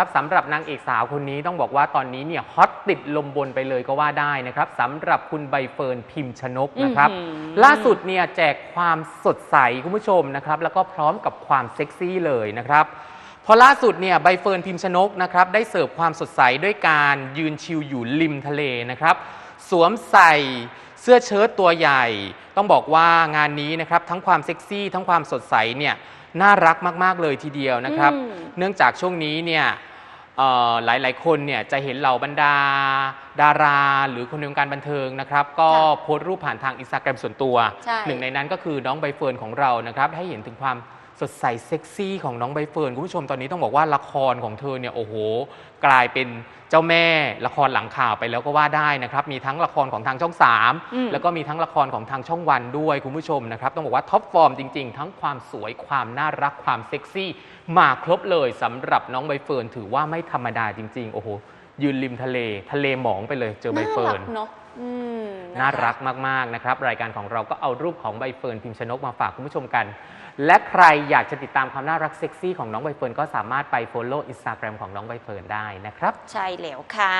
ครับสำหรับนางเอกสาวคนนี้ต้องบอกว่าตอนนี้เนี่ยฮอตติดลมบนไปเลยก็ว่าได้นะครับสำหรับคุณใบเฟิร์นพิมชนกนะครับอื้อหือล่าสุดเนี่ยแจกความสดใสคุณผู้ชมนะครับ แล้วก็พร้อมกับความเซ็กซี่เลยนะครับ พอล่าสุดเนี่ยใบเฟิร์นพิมชนกนะครับได้เสิร์ฟความสดใสด้วยการยืนชิลอยู่ริมทะเลนะครับ สวมใส่เสื้อเชิ้ตตัวใหญ่ ต้องบอกว่างานนี้นะครับทั้งความเซ็กซี่ทั้งความสดใสเนี่ยน่ารักมาก ๆ เลยทีเดียวนะครับ อืม เนื่องจากช่วงนี้เนี่ยเอ่อหลายๆคนเนี่ยจะเห็นเหล่าบรรดา ดารา หรือคนในวงการบันเทิงนะครับ ก็ค่ะโพสต์รูปผ่านทางอินสตาแกรมส่วนตัว ใช่ หนึ่งในนั้นก็คือน้องใบเฟิร์นของเรานะครับ ให้เห็นถึงความ สดใสเซ็กซี่ของน้องใบเฟิร์นคุณผู้ชมตอนนี้ต้องบอกว่าละครของเธอเนี่ยโอ้โห กลายเป็นเจ้าแม่ละครหลังข่าวไปแล้วก็ว่าได้นะครับมีทั้งละครของทางช่องอืม3แล้วก็มีทั้งละครของทางช่องวันด้วยคุณผู้ชมนะครับต้องบอกว่าท็อปฟอร์มจริงๆ ทั้งความสวยความน่ารักความเซ็กซี่ มาครบเลยสำหรับน้องใบเฟิร์นถือว่าไม่ธรรมดาจริงๆโอ้โห ยืนริมทะเล ทะเลหมองไปเลยเจอใบเฟิร์นน่ารักเนาะอืมะคะน่ารักมาก ๆ นะครับ รายการของเราก็เอารูปของใบเฟิร์นพิมชนกมาฝากคุณผู้ชมกัน และใครอยากจะติดตามความน่ารักเซ็กซี่ของน้องใบเฟิร์นก็สามารถไป follow Instagram ของน้องใบเฟิร์นได้นะครับ ใช่แล้วค่ะ